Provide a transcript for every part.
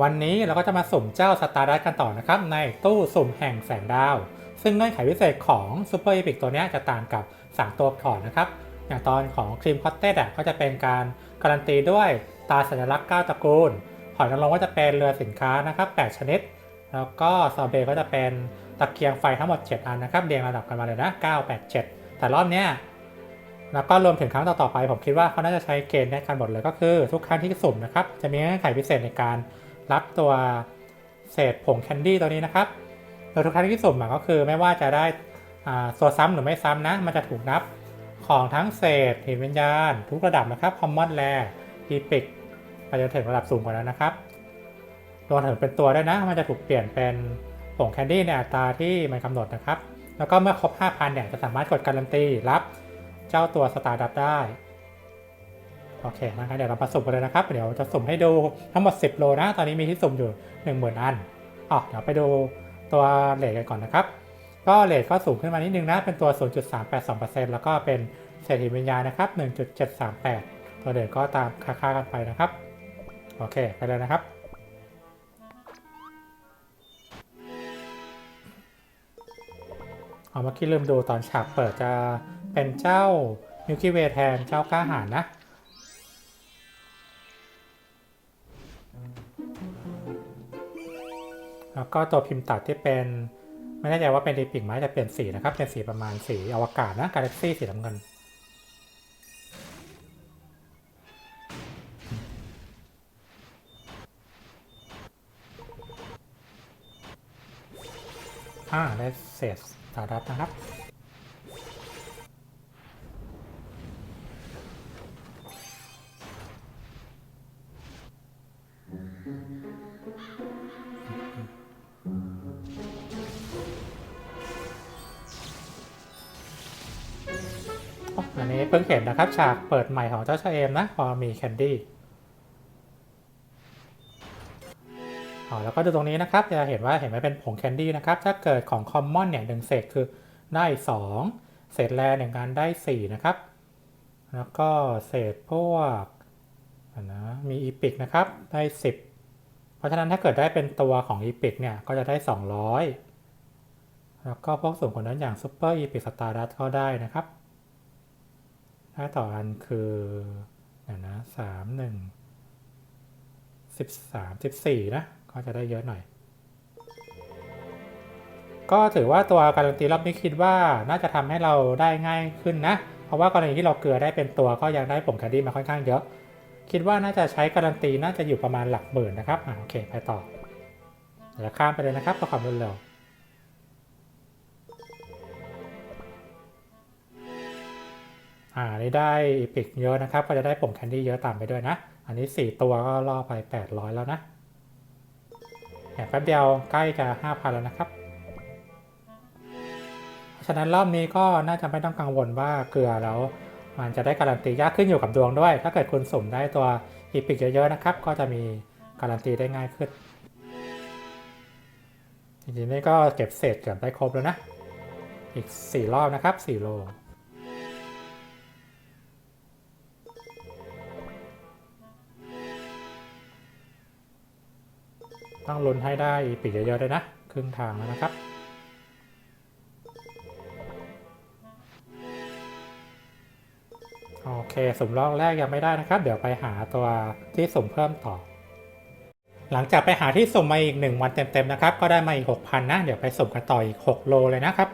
วันนี้เราก็จะมาสุ่มเจ้าสตาร์ดัสกันต่อนะครับ ในตู้สุ่มแห่งแสงดาว ซึ่งเงื่อนไขพิเศษของซูเปอร์อีพิกตัวนี้จะต่างกับ 3 ตัวก่อนนะครับ อย่างตอนของครีมคอตเต็ดก็จะเป็นการการันตีด้วยตาสัญลักษณ์ 9ตระกูล หอยนางรมก็จะเป็นเรือสินค้านะครับ 8 ชนิด แล้วก็ซอเบก็จะเป็นตะเกียงไฟทั้งหมด 7 อันนะครับเรียงระดับกันมาเลยนะ 9 8 7 แต่รอบเนี้ยแล้วก็รวมถึงครั้งต่อๆไปผมคิดว่าเขาน่าจะใช้เกณฑ์ในการหมดเลยก็คือ ทุกครั้งที่สุ่มนะครับจะมีเงื่อนไขพิเศษในการ รับตัวเศษผงแคนดี้ตัวนี้นะครับโดยทุกครั้งที่สุ่มก็คือไม่ว่าจะได้อ่าตัวซ้ำหรือไม่ซ้ำนะ มันจะถูกนับของทั้งเศษหินวิญญาณ ทุกระดับนะครับคอมมอนแลร์อีพิกไปจนถึงระดับสูงกว่านั้นนะครับรวมถึงเป็นตัวด้วยนะ มันจะถูกเปลี่ยนเป็นผงแคนดี้ในอัตราที่มันกำหนดนะครับ แล้วก็เมื่อครบ 5,000เนี่ยจะสามารถกดการันตีรับ เจ้าตัวสตาร์ดับได้ โอเคนะครับเดี๋ยวเรามาสุ่มกันเลยนะครับ เดี๋ยวจะสุ่มให้ดูทั้งหมด 10 โลนะ ตอนนี้มีที่สุ่มอยู่ 10,000 อันอ๋อเดี๋ยวไปดูตัวเลทกันก่อนนะครับ ก็เลทก็สูงขึ้นมานิดนึงนะ เป็นตัว 0.382%แล้วก็เป็นเศรษฐีวิญญาณนะครับ 1.738 ตัวเด่นก็ตามค่าๆกันไปนะครับ โอเค ไปเลยนะครับเอาเมื่อกี้ลืมดูตอนฉากเปิดจะเป็นเจ้ามิ l กี้เวย์แทนเจ้ากล้าหาญนะ แล้วก็ตัวพิมพ์ตัดที่เป็น ไม่แน่ใจว่าเป็นดีปิกไหมแต่เปลี่ยนสีนะครับ เป็นสีประมาณสีอวกาศนะกาแล็กซี่สีน้ำเงินอ่าได้เศษสารัตนะครับ อันนี้เพิ่งเห็นนะครับ ฉากเปิดใหม่ของเจ้าชายเอมนะ พอมีแคนดี้อ๋อแล้วก็ดูตรงนี้นะครับจะเห็นว่าเห็นไหมเป็นผงแคนดี้นะครับ ถ้าเกิดของคอมมอนเนี่ยหนึ่งเศษคือได้2เศษแรหนึ่งการได้ 4 นะครับ แล้วก็เศษพวกอะนะมีอีพิกนะครับได้ 10 เพราะฉะนั้นถ้าเกิดได้เป็นตัวของอีพิกเนี่ยก็จะได้ 200 แล้วก็พวกส่วนของนั้นอย่างซูเปอร์อีพิกสตาร์ดัสก็ได้นะครับ ถ้าต่ออันคือเดี๋ยวนะสามหนึ่งสิบสามสิบสี่นะ ก็จะได้เยอะหน่อย ก็ถือว่าตัวการันตีรอบนี้คิดว่าน่าจะทำให้เราได้ง่ายขึ้นนะ เพราะว่ากรณีที่เราเกลือได้เป็นตัวก็ยังได้ผงแคนดี้มาค่อนข้างเยอะ คิดว่าน่าจะใช้การันตีน่าจะอยู่ประมาณหลักหมื่นนะครับอ่าโอเค ไปต่อเดี๋ยวข้ามไปเลยนะครับเพื่อความรวด อ่าได้อีพิกเยอะนะครับ ก็จะได้ผงแคนดี้เยอะตามไปด้วยนะ อันนี้ 4 ตัวก็ล่อไป 800 แล้วนะแค่แป๊บเดียวใกล้จะ5,000 แล้วนะครับ ฉะนั้นรอบนี้ก็น่าจะไม่ต้องกังวลว่าเกลือแล้ว มันจะได้การันตียากขึ้นอยู่กับดวงด้วย ถ้าเกิดคุณสุ่มได้ตัวอีพิกเยอะๆนะครับ ก็จะมีการันตีได้ง่ายขึ้น จริงๆนี่ก็เก็บเศษเกือบได้ครบแล้วนะ อีก 4 รอบนะครับ4โล ต้องลุ้นให้ได้อีกเยอะๆด้วยนะ ครึ่งทางแล้วนะครับ โอเคสุ่มรอบแรกยังไม่ได้นะครับ เดี๋ยวไปหาตัวที่สุ่มเพิ่มต่อ หลังจากไปหาที่สุ่มมาอีก 1 วันเต็มๆนะครับ ก็ได้มาอีก 6,000 นะ เดี๋ยวไปสุ่มกันต่ออีก 6 โลเลยนะครับ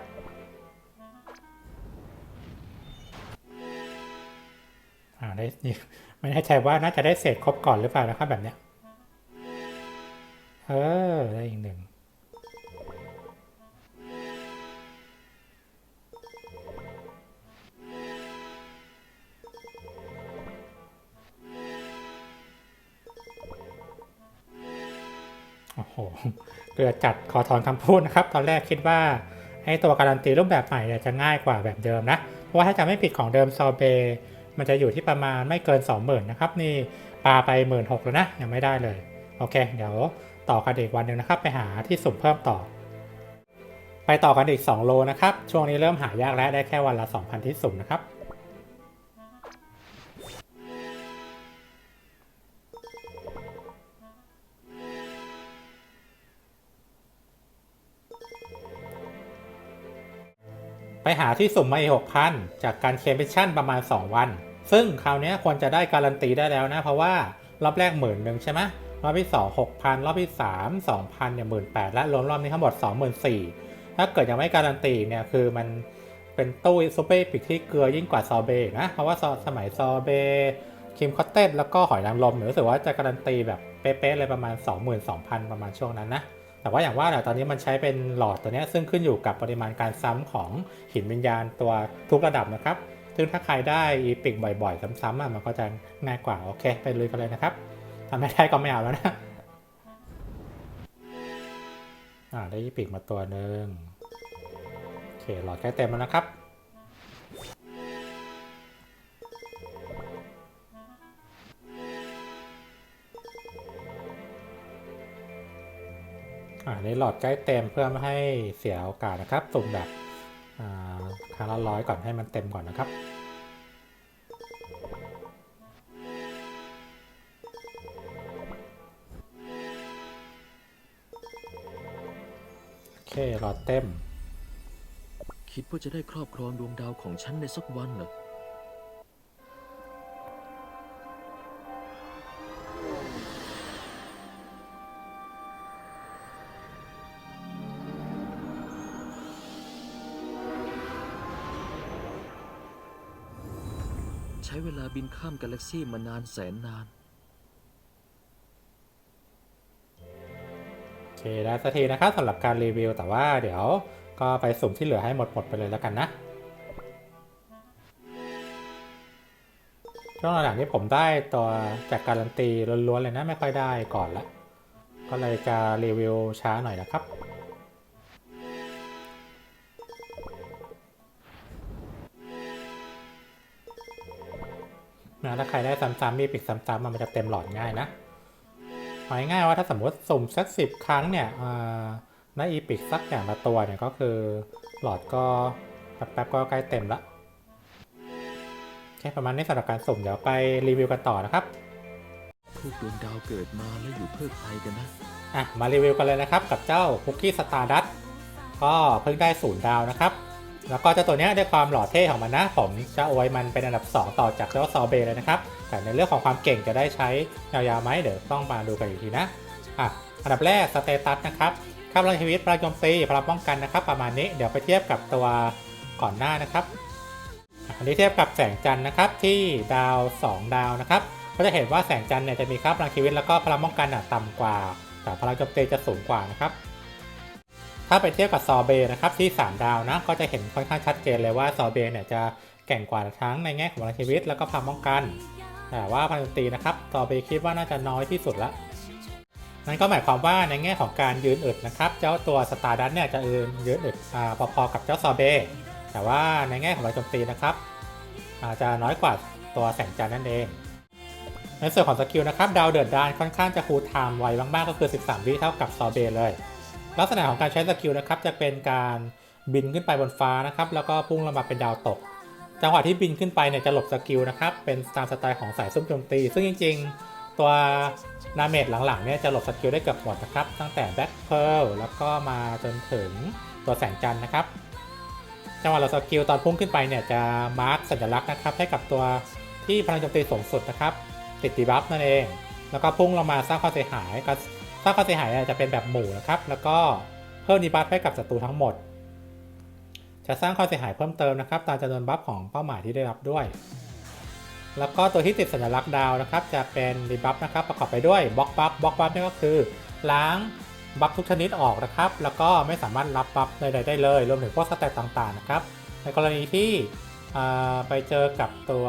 อ่าได้ไม่แน่ใจว่าน่าจะได้เศษครบก่อนหรือเปล่านะครับแบบเนี้ย เออ ได้อีกหนึ่ง โอ้โห เกลือจัดขอถอนคำพูดนะครับ ตอนแรกคิดว่าให้ตัวการันตีรูปแบบใหม่เนี่ยจะง่ายกว่าแบบเดิมนะ เพราะว่าถ้าจำไม่ผิดของเดิมซอเบมันจะอยู่ที่ประมาณไม่เกิน 20,000นะครับ นี่ปาไป 1 6ื่นแล้วนะ ยังไม่ได้เลย โอเค เดี๋ยว ต่อกันอีกวันหนึ่งนะครับ ไปหาที่สุ่มเพิ่มต่อ ไปต่อกันอีก 2 โลนะครับ ช่วงนี้เริ่มหายากแล้วได้แค่วันละ 2,000 ที่สุ่มนะครับ ไปหาที่สุ่มมาอีก6,000 จากการเคมพิชชั่นประมาณ 2 วัน ซึ่งคราวนี้ควรจะได้การันตีได้แล้วนะ เพราะว่ารอบแรกหมื่นหนึ่งใช่ไหม รอบที่2 6,000 รอบที่3 2,000เนี่ยหมื่นแและรวมรอบนี้ทั้งหมด 24,000ถ้าเกิดยังไม่การันตีเนี่ยคือมันเป็นตู้ซูเปอร์ปิกที่เกลือยิ่งกว่าซอเบนะ เพราะว่าสมัยซอเบคิมคอตเต็ดแล้วก็หอยนางรมเนี่ยรู้สึกว่าจะการันตีแบบเป๊ะๆเลยประมาณ 22,000 ประมาณช่วงนั้นนะแต่ว่าอย่างว่าแหละตอนนี้มันใช้เป็นหลอดตัวนี้ซึ่งขึ้นอยู่กับปริมาณการซ้ำของหินวิญญาณตัวทุกระดับนะครับ ซึ่งถ้าใครได้อีพิกบ่อยๆ ซ้ำๆมันก็จะง่ายกว่า โอเค ไปลุยกันเลยนะครับ ทำไม่ได้ก็ไม่เอาแล้วนะ อ่า ได้อีพิกมาตัวหนึ่งโอเค หลอดใกล้เต็มแล้วนะครับ อ่าในหลอดใกล้เต็มเพื่อไม่ให้เสียโอกาสนะครับสุ่มแบบอ่าครั้งละร้อยก่อนให้มันเต็มก่อนนะครับ หลอดเต็ม คิดว่าจะได้ครอบครองดวงดาวของฉันในสักวันเหรอ ใช้เวลาบินข้ามกาแล็กซี่มานานแสนนาน เคได้สักทีนะครับสำหรับการรีวิว แต่ว่าเดี๋ยวก็ไปสุ่มที่เหลือให้หมดหมดไปเลยแล้วกันนะช่วงหลังนี้ผมได้ตัวจากการันตีล้วนๆเลยนะ ไม่ค่อยได้ก่อนละ ก็เลยจะรีวิวช้าหน่อยนะครับ นะถ้าใครได้ซ้ำๆมีปิกซ้ำๆมันจะเต็มหลอดง่ายนะ เอาง่ายๆว่าถ้าสมมติสุ่มสักสิบครั้งเนี่ยอ่าได้อีพิกสักอย่างละตัวเนี่ยก็คือหลอดก็แป๊บๆก็ใกล้เต็มละแค่ประมาณนี้สำหรับการสุ่มเดี๋ยวไปรีวิวกันต่อนะครับพวกดวงดาวเกิดมาแล้วอยู่เพื่อใครกันนะอะมารีวิวกันเลยนะครับกับเจ้าคุกกี้สตาร์ดัตก็เพิ่งได้ศูนย์ดาวนะครับ แล้วก็เจ้าตัวนี้ยด้วยความหล่อเท่ของมันนะ ผมจะเอาไว้มันเป็นอันดับ 2 ต่อจากเจ้าซอเบเลยนะครับ แต่ในเรื่องของความเก่งจะได้ใช้ยาวๆไหมเดี๋ยวต้องมาดูกันอีกทีนะอะอันดับแรกสเตตัสนะครับค่าพลังชีวิตพลังโจมตีพลังป้องกันนะครับ ประมาณนี้เดี๋ยวไปเทียบกับตัวก่อนหน้านะครับอันนี้เทียบกับแสงจันทร์นะครับที่ดาว 2 ดาวนะครับก็จะเห็นว่าแสงจันทร์เนี่ยจะมีค่าพลังชีวิตแล้วก็พลังป้องกันอะต่ำกว่า แต่พลังโจมตีจะสูงกว่านะครับ ถ้าไปเทียบกับซอเบนะครับที่ 3 ดาวนะก็จะเห็นค่อนข้างชัดเจนเลยว่าซอเบเนี่ยจะแก่งกว่าทั้งในแง่ของพลังชีวิต แล้วก็พลังป้องกัน แต่ว่าพลังโจมตีนะครับซอเบคิดว่าน่าจะน้อยที่สุดละนั่นก็หมายความว่าในแง่ของการยืนอึดนะครับเจ้าตัวสตาร์ดัตเนี่ยจะยืนยืนอึดอพอๆกับเจ้าซอเบแต่ว่าในแง่ของพลังโจมตีนะครับอาจจะน้อยกว่าตัวแสงจันทร์นั่นเอง ในส่วนของสกิลนะครับดาวเดือดดานค่อนข้างจะคูลไทม์ไวมากๆก็คือ 13 วิเท่ากับซอเบเลย ลักษณะของการใช้สกิลนะครับจะเป็นการบินขึ้นไปบนฟ้านะครับแล้วก็พุ่งลงมาเป็นดาวตก จังหวะที่บินขึ้นไปเนี่ยจะหลบสกิลนะครับเป็นตามสไตล์ของสายซุ่มโจมตี ซึ่งจริง ๆ ตัวนาเมจหลังๆเนี่ยจะหลบสกิลได้เกือบหมดนะครับตั้งแต่แบ็คเพิลแล้วก็มาจนถึงตัวแสงจันทร์นะครับจังหวะเราสกิลตอนพุ่งขึ้นไปเนี่ยจะมาร์กสัญลักษณ์นะครับให้กับตัวที่พลังโจมตีสูงสุดนะครับติดดีบัฟนั่นเอง แล้วก็พุ่งลงมาสร้างความเสียหายก็ สร้างความเสียหายจะเป็นแบบหมู่นะครับ แล้วก็เพิ่มดีบัฟให้กับศัตรูทั้งหมด จะสร้างความเสียหายเพิ่มเติมนะครับตามจำนวนบัฟของเป้าหมายที่ได้รับด้วย แล้วก็ตัวที่ติดสัญลักษณ์ดาวนะครับ จะเป็นดีบัฟนะครับประกอบไปด้วยบล็อกบัฟบล็อกบัฟนี่ก็คือ ล้างบัฟทุกชนิดออกนะครับ แล้วก็ไม่สามารถรับบัฟใดๆได้เลย รวมถึงพวกสเตตต่างๆนะครับ ในกรณีที่ไปเจอกับตัว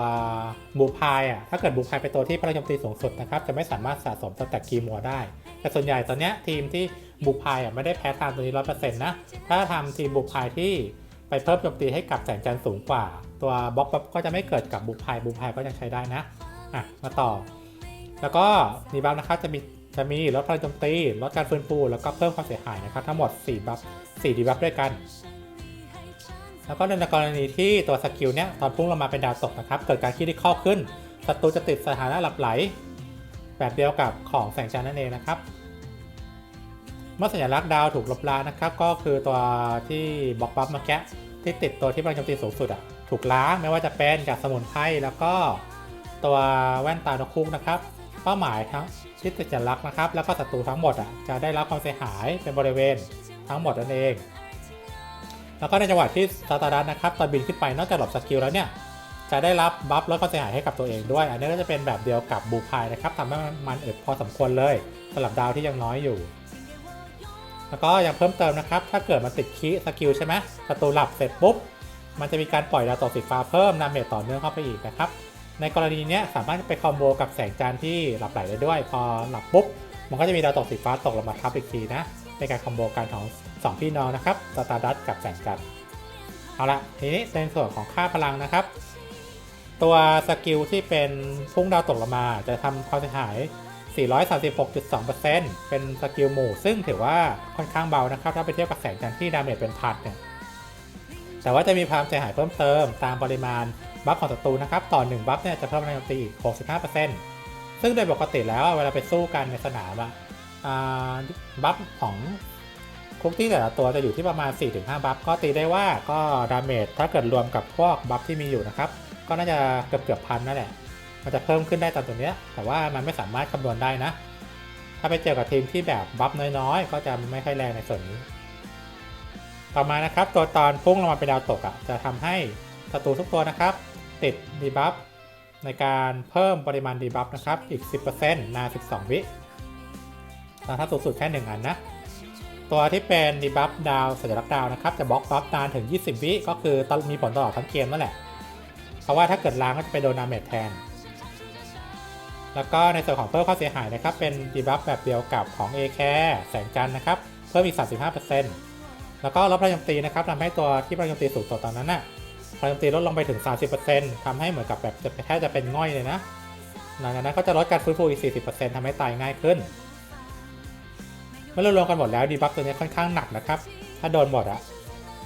บูพายอะ ถ้าเกิดบูพายเป็นตัวที่พลังโจมตีสูงสุดนะครับ จะไม่สามารถสะสมสแต็กกีมัวได้ แต่ส่วนใหญ่ตอนนี้ทีมที่บูพายอะไม่ได้แพ้ทางตัวนี้ร้อยเปอร์เซ็นต์นะ ถ้าทำทีมบูพายที่ไปเพิ่มโจมตีให้กับแสงจันทร์สูงกว่า ตัวบล็อกบัฟก็จะไม่เกิดกับบูพายบูพายก็ยังใช้ได้นะอะมาต่อ แล้วก็ดีบัฟนะครับจะมีจะมีลดพลังโจมตีลดการฟื้นฟูแล้วก็เพิ่มความเสียหายนะครับทั้งหมด4บัฟ4ดีบัฟด้วยกัน แล้วก็ในกรณีที่ตัวสกิลเนี้ยตอนพุ่งลงมาเป็นดาวตกนะครับเกิดการคิดที่ข้อขึ้นศัตรูจะติดสถานะหลับไหล แบบเดียวกับของแสงจันทร์นั่นเองนะครับ เมื่อสัญลักษณ์ดาวถูกลบล้างนะครับ ก็คือตัวที่บล็อกบัฟเมื่อกี้ที่ติดตัวที่พลังโจมตีสูงสุดอะถูกล้างไม่ว่าจะเป็นจากสมุนไพรแล้วก็ตัวแว่นตานกคุกนะครับ เป้าหมายทั้งที่ติดจัลักษณ์นะครับ แล้วก็ศัตรูทั้งหมดอะจะได้รับความเสียหายเป็นบริเวณทั้งหมดนั่นเอง แล้วก็ในจังหวะที่สตาร์ดัสนะครับตอนบินขึ้นไปนอกจากหลบสกิลแล้วเนี่ย จะได้รับบัฟลดความเสียหายให้กับตัวเองด้วย อันนี้ก็จะเป็นแบบเดียวกับบูพายนะครับทำให้มันเอึดพอสมควรเลยสำหรับดาวที่ยังน้อยอยู่ แล้วก็ยังเพิ่มเติมนะครับ ถ้าเกิดมันติดคีสกิลใช่ไหมศัตรูหลับเสร็จปุ๊บ มันจะมีการปล่อยดาวตกสีฟ้าเพิ่มดาเมจต่อเนื่องเข้าไปอีกนะครับ ในกรณีนี้สามารถไปคอมโบกับแสงจันทร์ที่หลับไหลได้ด้วย พอหลับปุ๊บ มันก็จะมีดาวตกสีฟ้าตกลงมาทับอีกทีนะในการคอมโบกันของสองพี่น้องนะครับสตาร์ดัสกับแสงจันทร์เอาละทีนี้ในส่วนของค่าพลังนะครับ ตัวสกิลที่เป็นพุ่งดาวตกลงมา จะทำความเสียหาย 436.2%เป็นสกิลหมู่ ซึ่งถือว่าค่อนข้างเบานะครับ ถ้าไปเทียบกับแสงจันทร์ที่ดาเมจเป็นพันเนี่ยแต่ว่าจะมีความเสียหายเพิ่มเติมตามปริมาณบัฟของศัตรูนะครับ ต่อ 1 บัฟเนี่ยจะเพิ่มพลังโจมตีอีก 65%ซึ่งโดยปกติแล้วเวลาไปสู้กันในสนามอะบัฟของคุกที่แต่ละตัวจะอยู่ที่ประมาณ 4-5 บัฟก็ตีได้ว่าก็ดาเมจถ้าเกิดรวมกับพวกบัฟที่มีอยู่นะครับ ก็น่าจะเกือบเกือบพันนั่นแหละ มันจะเพิ่มขึ้นได้ตามตัวเนี้ย แต่ว่ามันไม่สามารถคำนวณได้นะ ถ้าไปเจอกับทีมที่แบบบัฟน้อยๆ ก็จะไม่ค่อยแรงในส่วนนี้ ต่อมานะครับ ตัวตอนพุ่งลงมาเป็นดาวตกอะ จะทำให้ศัตรูทุกตัวนะครับ ติดดีบัฟในการเพิ่มปริมาณดีบัฟนะครับ อีก 10%นาน12 วิแล้วถ้าสูงสุดแค่ 1 อันนะ ตัวที่เป็นดีบัฟดาวสัญลักษณ์ดาวนะครับ จะบล็อกบัฟนานถึง 20 วิก็คือมีผลตลอดทั้งเกมนั่นแหละ ราะว่าถ้าเกิดล้างก็จะไปโดนดาเมจแทน แล้วก็ในส่วนของเพิ่มควาเสียหายนะครับ เป็นดีบัฟแบบเดียวกับของ a c a r e แสงจันทร์นะครับ เพิ่มอีก 35%แล้วก็ลดพลังโจมตีนะครับทำให้ตัวที่พลังโจมตีสูงสุดตอนนั้นน่ะพลังโจมตีลดลงไปถึง 30%ทำให้เหมือนกับแบบจะแทบจะเป็นง่อยเลยนะ หลังจากนั้นก็จะลดการฟื้นฟูอีก 40%ทำให้ตายง่ายขึ้น เมื่อรวมกันหมดแล้วดีบัฟตัวนี้ค่อนข้างหนักนะครับ ถ้าโดนหมดอะ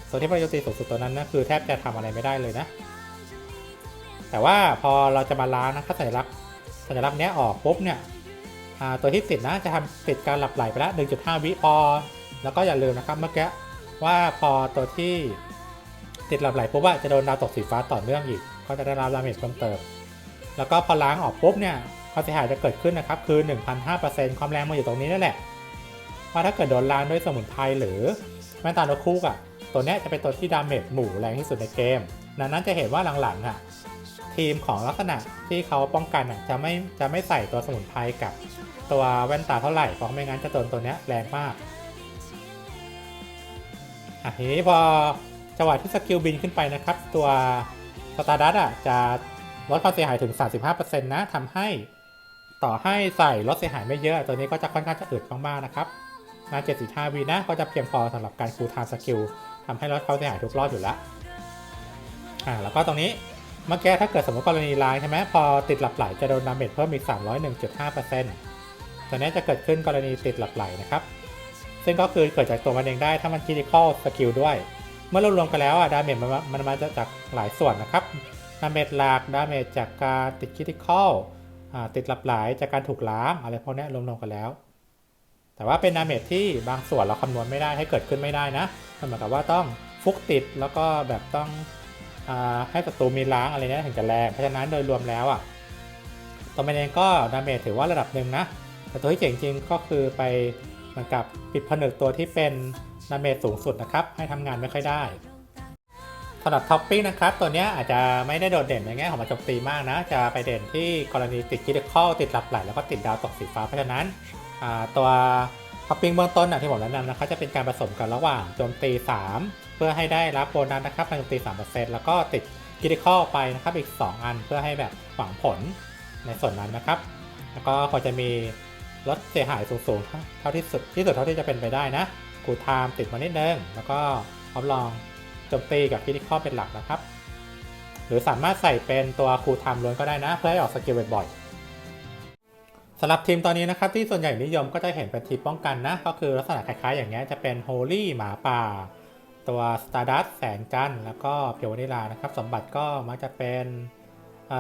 ตัวที่พลังโจมตีสูงสุดตัวนั้นนะคือแทบจะทำอะไรไม่ได้เลยนะ แต่ว่าพอเราจะมาล้างนะถ้าสัญลักษณ์สัญลักษณ์เนี้ยออกปุ๊บเนี่ยตัวที่ติดนะจะทำติดการหลับไหลไปล้ว1.5 วิพอแล้วก็อย่าลืมนะครับเมื่อกี้ว่าพอตัวที่ติดหลับไหลปุ๊บว่าจะโดนดาวตกสีฟ้าต่อเนื่องอีก ก็จะได้รับดาเมจเพิ่มเติม แล้วก็พอล้างออกปุ๊บเนี่ยความเสียหายจะเกิดขึ้นนะครับคือ 1,500%ความแรงมันอยู่ตรงนี้นั่นแหละว่าถ้าเกิดโดนล้างด้วยสมุนไพรหรือแม่ตาลนกคูกอะตัวเนี้ยจะเป็นตัวที่ดาเมจหมู่แรงที่สุดในเกมดังนั้นจะเห็นว่าหลังๆอะ ทีมของลักษณะที่เขาป้องกันอะจะไม่จะไม่ใส่ตัวสมุนไพรกับตัวแว่นตาเท่าไหร่เพราะไม่งั้นจะโดนตัวเนี้ยแรงมากอะทีนี้พอจังหวะที่สกิลบินขึ้นไปนะครับ ตัวสตาร์ดัตอะจะลดความเสียหายถึง 35%นะทำให้ต่อให้ใส่ลดเสียหายไม่เยอะ ตัวนี้ก็จะค่อนข้างจะอึดมากๆนะครับนา75วีนะก็จะเพียงพอสำหรับการคูลไทม์สกิลทำให้ลดความเสียหายทุกรอบอยู่แล้วอ่าแล้วก็ตรงนี้ เมื่อกี้ถ้าเกิดสมมติกรณีล้างใช่ไหมพอติดหลับไหลจะโดนดาเมจเพิ่มอีก 301.5%ตัวนี้จะเกิดขึ้นกรณีติดหลับไหลนะครับ ซึ่งก็คือเกิดจากตัวมันเองได้ถ้ามันค r ิ t i คอลสกิลด้วย เมื่อรวมกันแล้วอะดาเมจมันมามันมาจากหลายส่วนนะครับดาเมจหลักดาเมจจากการติดค r ิ t i คอลติดหลับไหลจากการถูกล้างอะไรพวกนี้รวมๆกันแล้ว แต่ว่าเป็นดาเมจที่บางส่วนเราคำนวณไม่ได้ให้เกิดขึ้นไม่ได้นะมันเหมือนกับว่าต้องฟุกติดแล้วก็แบบต้อง ให้ศัตรูมีล้างอะไรเนี้ยถึงจะแรงเพราะฉะนั้นโดยรวมแล้วอะตัวมันเองก็ดาเมจถือว่าระดับหนึ่งนะแต่ตัวที่เจ๋งจริงก็คือไปเหมือนกับปิดผนึกตัวที่เป็นดาเมจสูงสุดนะครับ ให้ทำงานไม่ค่อยได้สำหรับท็อปปิ้งนะครับ ตัวเนี้ยอาจจะไม่ได้โดดเด่นในแง่ของมันโจมตีมากนะ จะไปเด่นที่กรณีติดคิดคอลติดหลับไหลแล้วก็ติดดาวตกสีฟ้าเพราะฉะนั้นตัว ท็อปปิ้งเบื้องต้นนะที่ผมแนะนำนะครับจะเป็นการผสมกันระหว่างโจมตี 3 เพื่อให้ได้รับโบนัสนะครับการโจมตี 3%แล้วก็ติดคิดคอลไปนะครับอีก 2 อันเพื่อให้แบบหวังผลในส่วนนั้นนะครับ แล้วก็ควรจะมีลดเสียหายสูงๆเท่าที่สุดที่สุดเท่าที่จะเป็นไปได้นะกูไทม์ติดมานิดนึงแล้วก็ออฟลองโจมตีกับคิดคอลเป็นหลักนะครับ หรือสามารถใส่เป็นตัวคูไทม์ล้วนก็ได้นะ เพื่อให้ออกสกิลบ่อยๆำหรับทีมตอนนี้นะครับที่ส่วนใหญ่นิยมก็จะเห็นเป็นทีมป้องกันนะ ก็คือลักษณะคล้ายๆอย่างเงี้ยจะเป็นโฮลี่หมาป่า ตัว Stardust แสงจันทร์แล้วก็เพียววานิลานะครับ สมบัติก็มักจะเป็น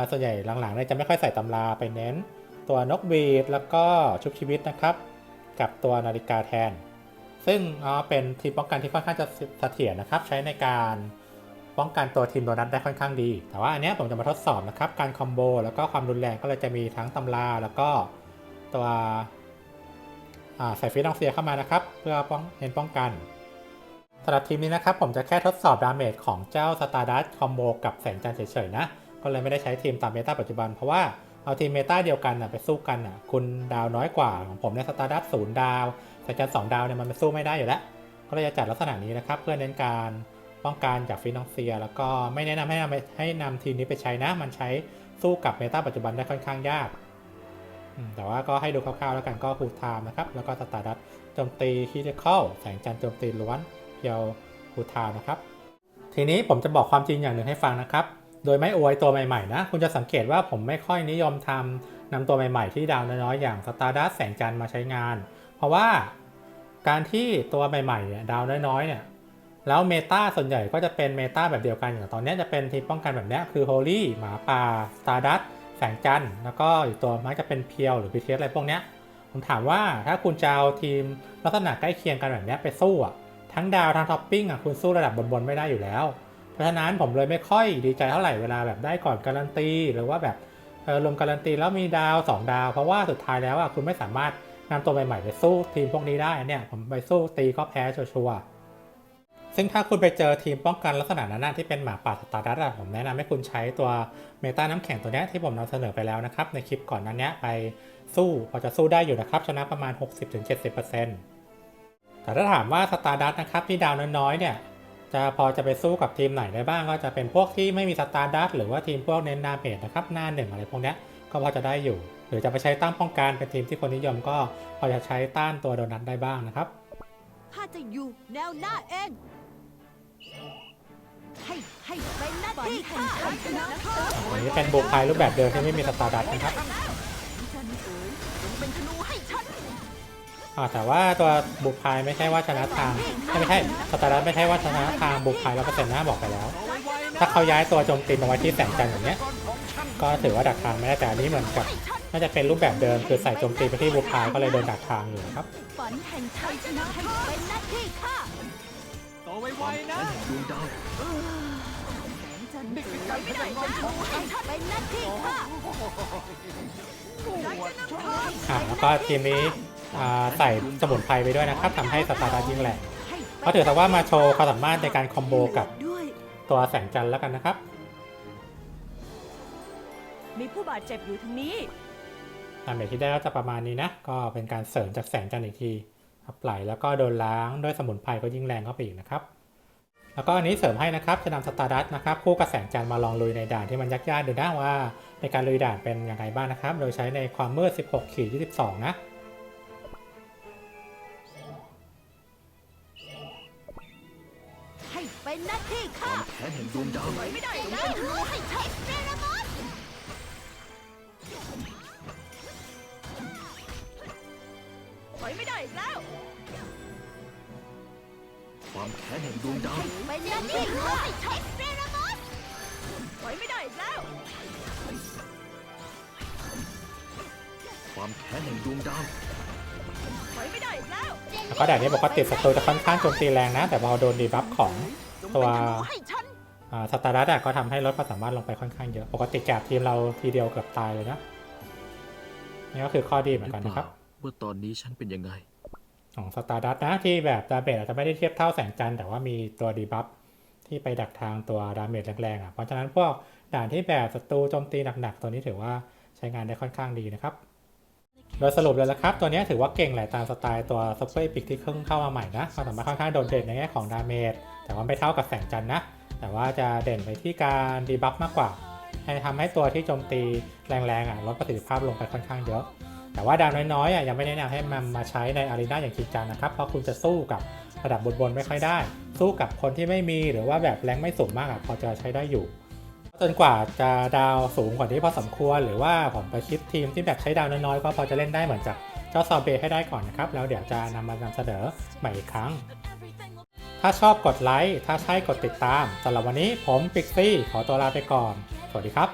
ส่วนใหญ่หลังๆเนี่ยจะไม่ค่อยใส่ตำราไปเน้น ตัวนกบีดแล้วก็ชุบชีวิตนะครับ กับตัวนาฬิกาแทน ซึ่งอ๋อเป็นทีมป้องกันที่ค่อนข้างจะเสถียรนะครับ ใช้ในการป้องกันตัวทีมโดนัทได้ค่อนข้างดี แต่ว่าอันนี้ผมจะมาทดสอบนะครับ การคอมโบแล้วก็ความรุนแรงก็เลยจะมีทั้งตำราแล้วก็ ตัวใส่ฟิตองเซียเข้ามานะครับ เพื่อป้องเน้นป้องกันสำหรับทีมนี้นะครับผมจะแค่ทดสอบดาเมจของเจ้าสตาร์ดัสคอมโบกับแสงจันทร์เฉยๆนะ ก็เลยไม่ได้ใช้ทีมตามเมตาปัจจุบันเพราะว่าเอาทีมเมตาเดียวกันนะไปสู้กันนะคุณดาวน้อยกว่าของผมเนี่ยสตาร์ดัสศูนย์ดาวแสงจันทร์สองดาวเนี่ยมันไปสู้ไม่ได้อยู่แล้ว ก็เลยจะจัดลักษณะนี้นะครับ เพื่อเน้นการป้องกันจากฟินองเซีย แล้วก็ไม่แนะนำให้นำให้นำทีมนี้ไปใช้นะ มันใช้สู้กับเมตาปัจจุบันได้ค่อนข้างยาก แต่ว่าก็ให้ดูคร่าวๆแล้วกันก็ฟูลไทม์นะครับ แล้วก็สตาร์ดัตโจมตีคิเดคอลแสงจันทร์โจมตีล้วนเพียวฟูลไทม์นะครับ ทีนี้ผมจะบอกความจริงอย่างหนึ่งให้ฟังนะครับ โดยไม่อวยตัวใหม่ๆนะ คุณจะสังเกตว่าผมไม่ค่อยนิยมทำนำตัวใหม่ๆ ที่ดาวน้อยๆอย่างสตาร์ดัสแสงจันทร์มาใช้งาน เพราะว่าการที่ตัวใหม่ๆเนี่ยดาวน้อยๆเนี่ยแล้วเมตาส่วนใหญ่ก็จะเป็นเมตาแบบเดียวกันอย่างตอนนี้จะเป็นทีมป้องกันแบบนี้คือโฮลี่หมาป่าสตาร์ดั สแสงจันทร์แล้วก็อีกตัวมักจะเป็นเพียวหรือพีเทสอะไรพวกเนี้ยผมถามว่าถ้าคุณจะเอาทีมลักษณะใกล้เคียงกันแบบนี้ไปสู้อะทั้งดาวทั้งท็อปปิ้งอะคุณสู้ระดับบนๆไม่ได้อยู่แล้ว เพราะฉะนั้นผมเลยไม่ค่อยดีใจเท่าไหร่เวลาแบบได้ก่อนการันตี หรือว่าแบบเออลงการันตีแล้วมีดาว 2 ดาว เพราะว่าสุดท้ายแล้วอะคุณไม่สามารถนำตัวใหม่ๆไปสู้ทีมพวกนี้ได้เนี่ยผมไปสู้ตีก็แพ้ชัวร์ ซึ่งถ้าคุณไปเจอทีมป้องกันลักษณะนั้นนะที่เป็นหมาป่าสตาร์ดัสผมแนะนำให้คุณใช้ตัวเมตาน้ำแข็งตัวนี้ที่ผมนำเสนอไปแล้วนะครับ ในคลิปก่อนนั้นเนี้ยไปสู้พอจะสู้ได้อยู่นะครับ ชนะประมาณ 60-70%แต่ถ้าถามว่าสตาร์ดัสนะครับที่ดาวน้อยๆเนี่ยจะพอจะไปสู้กับทีมไหนได้บ้างก็จะเป็นพวกที่ไม่มีสตาร์ดัสหรือว่าทีมพวกเน้นดาเมจนะครับหน้าหนึ่งอะไรพวกนี้ก็พอจะได้อยู่ หรือจะไปใช้ต้านป้องกันเป็นทีมที่คนนิยมก็พอจะใช้ต้านตัวโดนัทได้บ้างนะครับข้าจะอยู่แนวหน้าเอง ให้ให้เป็นหน้าที่ข้าอันนี้เป็นโบุกายรูปแบบเดิมที่ไม่มีสตาร์ดัสนะครับเป็นธนูให้ฉันอ่าแต่ว่าตัวบุกพายไม่ใช่ว่าชนะทางไม่ใช่สตาร์ดัสไม่ใช่ว่าชนะทางบุกพายร้อยเปอร์เซ็นต์นะบอกไปแล้ว ถ้าเขาย้ายตัวโจมตีมาไว้ที่แสงจันทร์อย่างเนี้ย ก็ถือว่าดักทางไม่ได้แต่อันนี้เหมือนกับน่าจะเป็นรูปแบบเดิมคือใส่โจมตีไปที่บุกพายก็เลยโดนดักทางอยู่ครับฝันแห่งชัยชนะให้เป็นหน้าที่ข้า ไวความๆแค้นะนแห่งดวงดาวแสงจันทร์เอ๋ยไม่ได้เป็นธนูให้ฉันเป็นหน้าที่ข้าอ่าแล้วก็ทีมนี้อ่าใส่สมุนไพรไปด้วยนะครับทำให้สตาร์ดัสยิ่งแรงก็ถือซะว่ามาโชว์ความสามารถในการคอมโบกับด้วยตัวแสงจันทร์แล้วกันนะครับ มีผู้บาดเจ็บอยู่ทางนี้ดาเมจที่ได้ก็จะประมาณนี้นะ ก็เป็นการเสริมจากแสงจันทร์อีกที ครับไหลแล้วก็โดนล้างด้วยสมุนไพรก็ยิ่งแรงเข้าไปอีกนะครับ แล้วก็อันนี้เสริมให้นะครับจะนำสตาร์ดัสนะครับคู่กับแสงจันทร์มาลองลุยในด่านที่มันยากๆดูนะว่า ในการลุยด่านเป็นยังไงบ้างนะครับ โดยใช้ในความมืด 16ขีด22 นะให้เป็นหน้าที่ข้าแค้นแห่งดวงดาวไม่ได้นะเป็นธนูให้ฉัน อนถอยไม่ได้อีกแล้วความแค้นแห่งดวงดาวเป็นหน้าที่ข้าให้ฉันเซรามอนถอยไม่ได้อีกแล้ว ความแค้นแห่งดวงดาวถอยไม่ได้อีกแล้วแล้วก็ด่านนี้ปกติศัตรูจะค่อนข้างโจมตีแรงนะ แต่พอโดนดีบัฟของตัวจงเป็นธนูให้ฉันอ่าสตาร์ดัสอะก็ทำให้ลดความสามารถลงไปค่อนข้างเยอะ ปกติจากทีมเราทีเดียวเกือบตายเลยนะ นี่ก็คือข้อดีเหมือนกันนะครับ ว่าตอนนี้ฉันเป็นยังไง ของสตาร์ดัสนะที่แบบดาเมจอาจจะไม่ได้เทียบเท่าแสงจันทร์แต่ว่ามีตัวดีบัฟที่ไปดักทางตัวดาเมจแรงๆอะเพราะฉะนั้นพวกด่านที่แบบศัตรูโจมตีหนักๆ ตัวนี้ถือว่าใช้งานได้ค่อนข้างดีนะครับ โดยสรุปเลยละครับ ตัวนี้ถือว่าเก่งแหละตามสไตล์ตัวซุปเปอร์ปิกที่เพิ่งเข้ามาใหม่นะความสามารถค่อนข้างโดดเด่นในแง่ของดาเมจแต่ว่าไม่เท่ากับแสงจันทร์นะ แต่ว่าจะเด่นไปที่การดีบัฟมากกว่าให้ทำให้ตัวที่โจมตีแรงๆอะลดประสิทธิภาพลงไปค่อนข้างเยอะ แต่ว่าดาวน้อยๆอะยังไม่แนะนำให้มันมาใช้ในอารีนาอย่างจริงจังนะครับ เพราะคุณจะสู้กับระดับบนๆไม่ค่อยได้ สู้กับคนที่ไม่มีหรือว่าแบบแรงไม่สูงมากอะพอจะใช้ได้อยู่ จนกว่าจะดาวสูงกว่านี้พอสมควร หรือว่าผมไปคิดทีมที่แบบใช้ดาวน้อยๆก็พอจะเล่นได้เหมือนจากเจ้าซอเบให้ได้ก่อนนะครับแล้วเดี๋ยวจะนำมานำเสนอใหม่อีกครั้ง ถ้าชอบกดไลค์ถ้าใช่กดติดตามสำหรับวันนี้ผมปิกซี่ขอตัวลาไปก่อน สวัสดีครับ